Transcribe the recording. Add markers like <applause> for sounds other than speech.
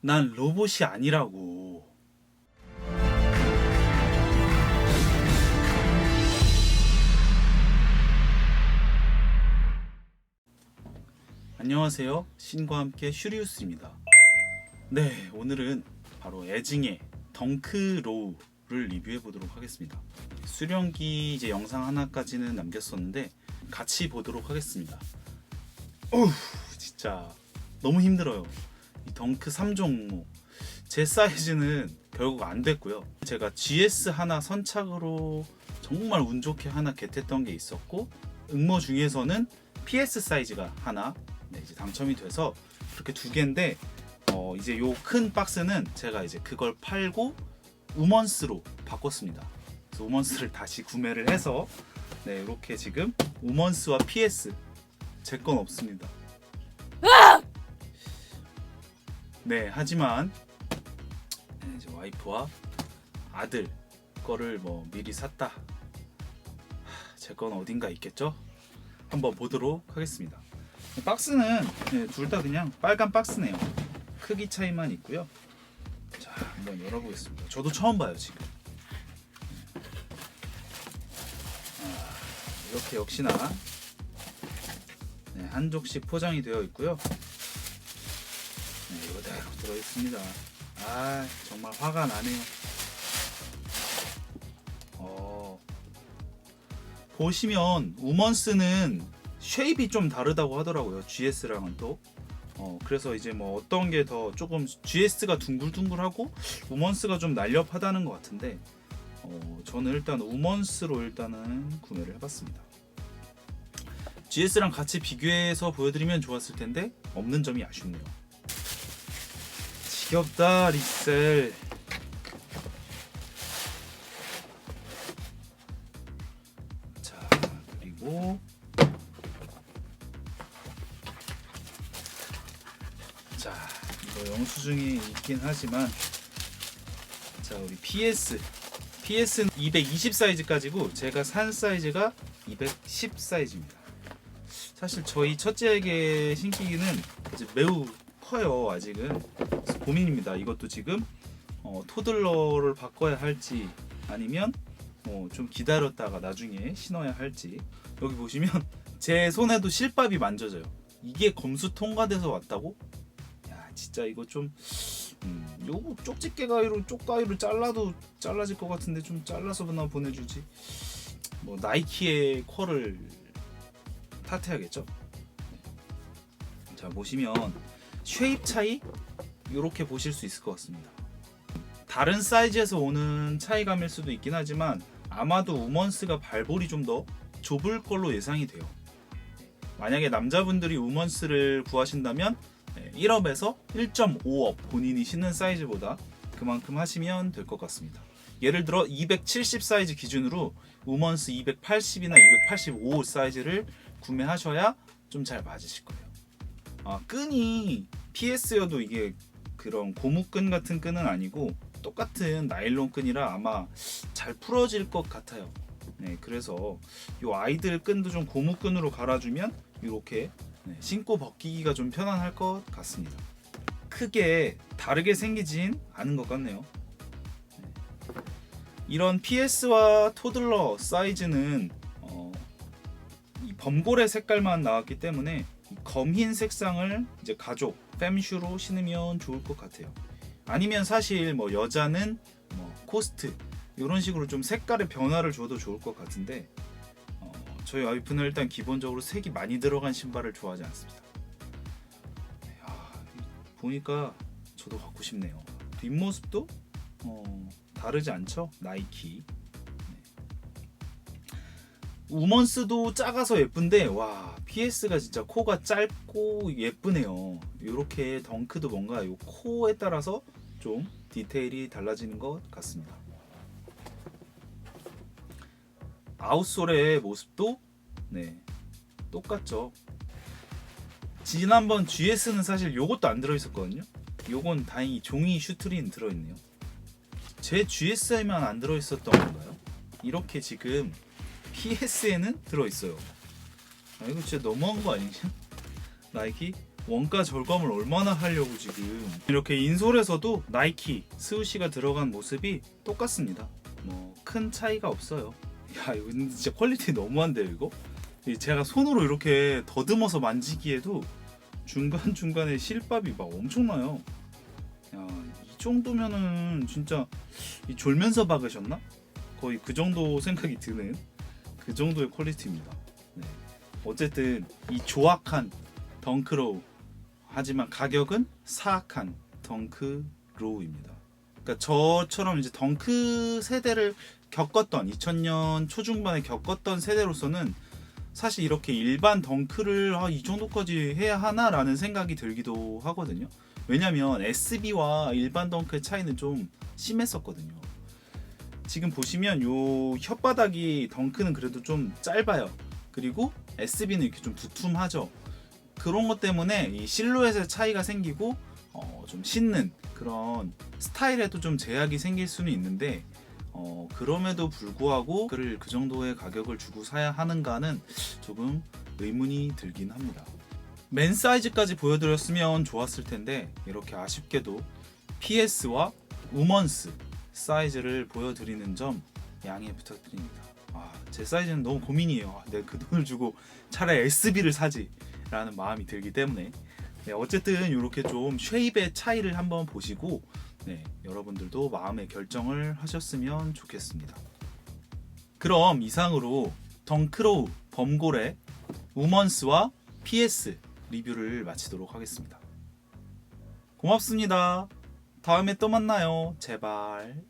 난 로봇이 아니라고. 안녕하세요. 신과 함께 슈리우스입니다. 네, 오늘은 바로 애증의 덩크로우를 리뷰해 보도록 하겠습니다. 수령기 이제 영상 하나까지는 남겼었는데 같이 보도록 하겠습니다. 어우, 진짜 너무 힘들어요. 이 덩크 3종목 제 사이즈는 결국 안 됐고요. 제가 GS 하나 선착으로 정말 운 좋게 하나 겟했던 게 있었고 응모 중에서는 PS 사이즈가 하나 네, 이제 당첨이 돼서 그렇게 두 개인데 어, 이제 요 큰 박스는 제가 이제 그걸 팔고 우먼스로 바꿨습니다. 그래서 우먼스를 다시 구매를 해서 네 이렇게 지금 우먼스와 PS 제 건 없습니다. 네 하지만 네, 이제 와이프와 아들 거를 뭐 미리 샀다. 제 건 어딘가 있겠죠? 한번 보도록 하겠습니다. 박스는 네, 둘다 그냥 빨간 박스네요. 크기 차이만 있고요. 자, 한번 열어보겠습니다. 저도 처음 봐요 지금. 아, 이렇게 역시나 네, 한 족씩 포장이 되어 있고요. 네, 이거 대로 들어 있습니다. 아, 정말 화가 나네요. 어, 보시면 우먼스는 쉐입이 좀 다르다고 하더라고요. GS랑은 또. 어, 그래서 이제 뭐 어떤 게 더 조금 GS가 둥글둥글하고 우먼스가 좀 날렵하다는 것 같은데 어, 저는 일단 우먼스로 일단은 구매를 해봤습니다. GS랑 같이 비교해서 보여드리면 좋았을 텐데 없는 점이 아쉽네요. 지겹다 리셀. 자 그리고 자 이거 영수증이 있긴 하지만 자 우리 PS PS는 220 사이즈까지고 제가 산 사이즈가 210 사이즈입니다. 사실 저희 첫째에게 신기기는 매우 커요 아직은 고민입니다. 이것도 지금 어, 토들러를 바꿔야 할지 아니면 어, 좀 기다렸다가 나중에 신어야 할지 여기 보시면 <laughs> 제 손에도 실밥이 만져져요. 이게 검수 통과돼서 왔다고? 야 진짜 이거 좀 음, 요거 쪽집게 가위로 쪽가위로 잘라도 잘라질 것 같은데 좀 잘라서나 보내주지. 뭐 나이키의 퀄을 탓해야겠죠. 자 보시면 쉐입 차이 이렇게 보실 수 있을 것 같습니다. 다른 사이즈에서 오는 차이감일 수도 있긴 하지만 아마도 우먼스가 발볼이 좀 더 좁을 걸로 예상이 돼요. 만약에 남자분들이 우먼스를 구하신다면 1업에서 1.5업 본인이 신는 사이즈보다 그만큼 하시면 될 것 같습니다. 예를 들어 270 사이즈 기준으로 우먼스 280이나 285 사이즈를 구매하셔야 좀 잘 맞으실 거예요. 아, 끈이 PS여도 이게 그런 고무끈 같은 끈은 아니고 똑같은 나일론 끈이라 아마 잘 풀어질 것 같아요. 네, 그래서 이 아이들 끈도 좀 고무끈으로 갈아주면 이렇게 네, 신고 벗기기가 좀 편안할 것 같습니다. 크게 다르게 생기진 않은 것 같네요. 네. 이런 PS와 토들러 사이즈는 어, 이 범고래 색깔만 나왔기 때문에 이 검흰 색상을 이제 가족 fem슈로 신으면 좋을 것 같아요. 아니면 사실 뭐 여자는 뭐 코스트 이런 식으로 좀 색깔의 변화를 줘도 좋을 것 같은데 어, 저희 와이프는 일단 기본적으로 색이 많이 들어간 신발을 좋아하지 않습니다. 야, 보니까 저도 갖고 싶네요. 뒷모습도 어, 다르지 않죠? 나이키. 네. 우먼스도 작아서 예쁜데 와 PS가 진짜 코가 짧고 예쁘네요. 이렇게 덩크도 뭔가 요 코에 따라서 좀 디테일이 달라지는 것 같습니다. 아웃솔의 모습도 네 똑같죠. 지난번 GS는 사실 요것도 안 들어있었거든요. 요건 다행히 종이 슈트린 들어있네요. 제 GS에만 안 들어있었던 건가요? 이렇게 지금 PS에는 들어있어요. 아, 이거 진짜 너무한 거 아니냐? 나이키 원가 절감을 얼마나 하려고 지금 이렇게 인솔에서도 나이키 스우시가 들어간 모습이 똑같습니다. 뭐 큰 차이가 없어요. 야 이거 진짜 퀄리티 너무한데요 이거? 이 제가 손으로 이렇게 더듬어서 만지기에도 중간 중간에 실밥이 막 엄청나요. 야 이 정도면은 진짜 이 졸면서 박으셨나? 거의 그 정도 생각이 드는 그 정도의 퀄리티입니다. 네. 어쨌든 이 조악한 덩크로우 하지만 가격은 사악한 덩크로우입니다. 그러니까 저처럼 이제 덩크 세대를 겪었던 2000년 초중반에 겪었던 세대로서는 사실 이렇게 일반 덩크를 아, 이 정도까지 해야 하나라는 생각이 들기도 하거든요. 왜냐면 SB와 일반 덩크의 차이는 좀 심했었거든요. 지금 보시면 요 혓바닥이 덩크는 그래도 좀 짧아요. 그리고 SB는 이렇게 좀 두툼하죠. 그런 것 때문에 이 실루엣의 차이가 생기고 어, 좀 신는 그런 스타일에도 좀 제약이 생길 수는 있는데 어, 그럼에도 불구하고 그를 그 정도의 가격을 주고 사야 하는가는 조금 의문이 들긴 합니다. 맨 사이즈까지 보여드렸으면 좋았을 텐데 이렇게 아쉽게도 PS와 우먼스 사이즈를 보여드리는 점 양해 부탁드립니다. 아, 제 사이즈는 너무 고민이에요. 아, 내가 그 돈을 주고 차라리 SB를 사지라는 마음이 들기 때문에 네, 어쨌든 이렇게 좀 쉐입의 차이를 한번 보시고 네, 여러분들도 마음의 결정을 하셨으면 좋겠습니다. 그럼 이상으로 덩크로우, 범고래, 우먼스와 PS 리뷰를 마치도록 하겠습니다. 고맙습니다. 다음에 또 만나요. 제발.